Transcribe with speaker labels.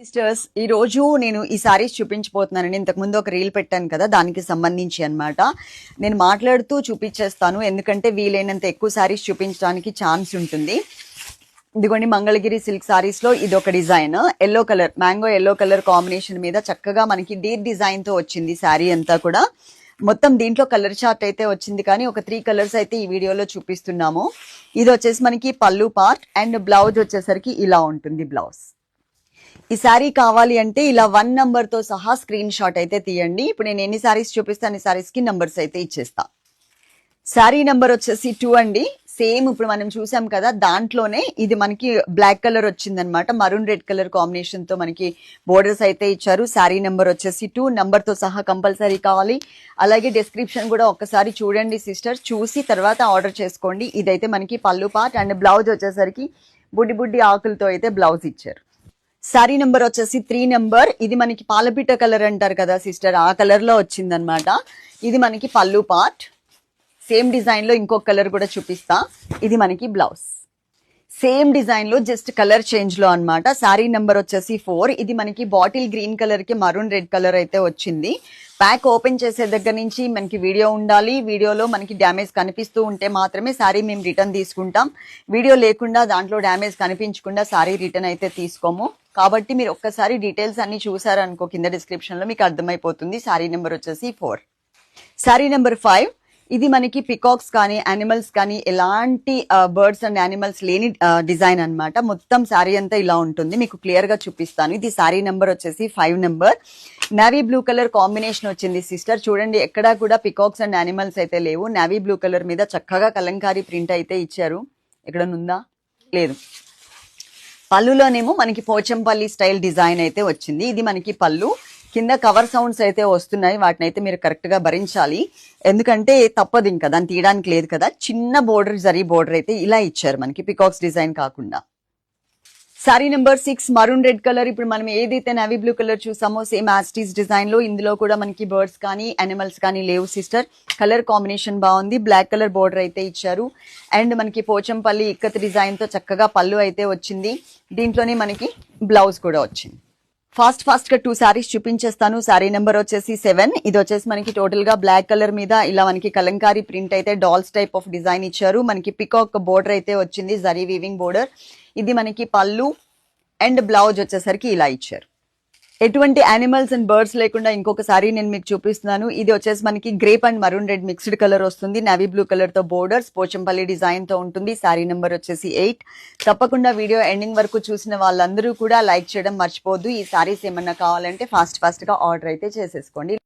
Speaker 1: Sisters ఈ రోజు నేను ఈ సారీస్ చూపించబోతున్నానండి. ఇంతకు ముందు ఒక రీల్ పెట్టాను కదా దానికి సంబంధించి అన్నమాట. నేను మాట్లాడుతూ చూపించేస్తాను ఎందుకంటే వీలైనంత ఎక్కువ సారీస్ చూపించడానికి ఛాన్స్ ఉంటుంది. ఇదిగోండి మంగళగిరి సిల్క్ సారీస్లో ఇది ఒక design yellow colour mango yellow colour combination మీద చక్కగా మనకి డీప్ డిజైన్తో వచ్చింది శారీ అంతా కూడా. మొత్తం దీంట్లో కలర్ చార్ట్ అయితే వచ్చింది కానీ ఒక త్రీ కలర్స్ అయితే ఈ వీడియోలో చూపిస్తున్నాము. ఇది వచ్చేసి మనకి పళ్ళు పార్ట్ అండ్ బ్లౌజ్ వచ్చేసరికి ఇలా ఉంటుంది బ్లౌజ్ ఈ శారీ కావాలి అంటే ఇలా వన్ నంబర్తో సహా స్క్రీన్ షాట్ అయితే తీయండి. ఇప్పుడు నేను ఎన్ని శారీస్ చూపిస్తాను ఈ శారీస్కి నంబర్స్ అయితే ఇచ్చేస్తా. శారీ నెంబర్ వచ్చేసి టూ అండి. సేమ్ ఇప్పుడు మనం చూసాం కదా దాంట్లోనే ఇది మనకి బ్లాక్ కలర్ వచ్చిందనమాట మరూన్ రెడ్ కలర్ కాంబినేషన్తో మనకి బోర్డర్స్ అయితే ఇచ్చారు. శారీ నెంబర్ వచ్చేసి టూ. నంబర్తో సహా కంపల్సరీ కావాలి. అలాగే డిస్క్రిప్షన్ కూడా ఒక్కసారి చూడండి సిస్టర్ చూసి తర్వాత ఆర్డర్ చేసుకోండి. ఇదైతే మనకి పళ్ళు పార్ట్ అండ్ బ్లౌజ్ వచ్చేసరికి బుడ్డి బుడ్డి ఆకులతో అయితే బ్లౌజ్ ఇచ్చారు. శారీ నెంబర్ వచ్చేసి త్రీ నెంబర్. ఇది మనకి పాలపిట్ట కలర్ అంటారు కదా సిస్టర్. ఆ కలర్లో వచ్చిందనమాట ఇది మనకి పళ్ళు పార్ట్. సేమ్ డిజైన్లో ఇంకొక కలర్ కూడా చూపిస్తా. ఇది మనకి బ్లౌజ్. సేమ్ డిజైన్లో జస్ట్ కలర్ చేంజ్లో అనమాట శారీ నెంబర్ వచ్చేసి ఫోర్. ఇది మనకి బాటిల్ గ్రీన్ కలర్కి మరూన్ రెడ్ కలర్ అయితే వచ్చింది. ప్యాక్ ఓపెన్ చేసే దగ్గర నుంచి మనకి వీడియో ఉండాలి. వీడియోలో మనకి డ్యామేజ్ కనిపిస్తూ ఉంటే మాత్రమే శారీ మేము రిటర్న్ తీసుకుంటాం. వీడియో లేకుండా దాంట్లో డ్యామేజ్ కనిపించకుండా శారీ రిటర్న్ అయితే తీసుకోము. కాబట్టి మీరు ఒక్కసారి డీటెయిల్స్ అన్ని చూసారనుకో కింద డిస్క్రిప్షన్లో మీకు అర్థమైపోతుంది. శారీ నెంబర్ వచ్చేసి ఫోర్ శారీ నెంబర్ ఫైవ్ ఇది మనకి పికాక్స్ కానీ యానిమల్స్ కానీ ఎలాంటి బర్డ్స్ అండ్ యానిమల్స్ లేని డిజైన్ అన్నమాట. మొత్తం శారీ అంతా ఇలా ఉంటుంది. మీకు క్లియర్గా చూపిస్తాను. ఇది శారీ నెంబర్ వచ్చేసి five number navy blue colour combination వచ్చింది సిస్టర్ చూడండి ఎక్కడా కూడా పికాక్స్ అండ్ యానిమల్స్ అయితే లేవు. నావీ బ్లూ కలర్ మీద చక్కగా కలంకారీ ప్రింట్ అయితే ఇచ్చారు. ఎక్కడ ఉందా లేదు. పళ్ళులోనేమో మనకి పోచంపల్లి స్టైల్ డిజైన్ అయితే వచ్చింది. ఇది మనకి పళ్ళు. కింద కవర్ సౌండ్స్ అయితే వస్తున్నాయి. వాటిని అయితే మీరు కరెక్ట్గా భరించాలి. ఎందుకంటే తప్పదు ఇంకా. దాన్ని తీయడానికి లేదు కదా. చిన్న బోర్డర్ జరీ బోర్డర్ అయితే ఇలా ఇచ్చారు మనకి. పికాక్స్ డిజైన్ కాకుండా. Sari number six maroon red colour. ఇప్పుడు మనం ఏదైతే నవీ బ్లూ కలర్ చూసామో సేమ్ యాస్టీస్ డిజైన్లో ఇందులో కూడా మనకి బర్డ్స్ కానీ అనిమల్స్ కానీ లేవు సిస్టర్ కలర్ కాంబినేషన్ బాగుంది. బ్లాక్ కలర్ బోర్డర్ అయితే ఇచ్చారు. అండ్ మనకి పోచంపల్లి ఇక్కత్ డిజైన్తో చక్కగా పళ్ళు అయితే వచ్చింది. దీంట్లోనే మనకి బ్లౌజ్ కూడా వచ్చింది. ఫాస్ట్ ఫాస్ట్గా టూ శారీస్ చూపించేస్తాను. సారీ నెంబర్ వచ్చేసి సెవెన్ ఇది వచ్చేసి మనకి టోటల్గా బ్లాక్ కలర్ మీద ఇలా మనకి కలంకారీ ప్రింట్ అయితే డాల్స్ టైప్ ఆఫ్ డిజైన్ ఇచ్చారు. మనకి పికాక్ బోర్డర్ అయితే వచ్చింది. జరీ వీవింగ్ బోర్డర్ ఇది మనకి పళ్ళు అండ్ బ్లౌజ్ వచ్చేసరికి ఇలా ఇచ్చారు. ఎటువంటి యానిమల్స్ అండ్ బర్డ్స్ లేకుండా ఇంకొక సారీ నేను మీకు చూపిస్తున్నాను. ఇది వచ్చేసి మనకి grape and maroon red mixed colour వస్తుంది. నవీ బ్లూ కలర్తో బోర్డర్స్ పోచంపల్లి డిజైన్తో ఉంటుంది. సారీ నెంబర్ వచ్చేసి ఎయిట్ తప్పకుండా వీడియో ఎండింగ్ వరకు చూసిన వాళ్ళందరూ కూడా లైక్ చేయడం మర్చిపోద్దు ఈ సారీస్ ఏమన్నా కావాలంటే ఫాస్ట్ ఫాస్ట్గా ఆర్డర్ అయితే చేసేసుకోండి.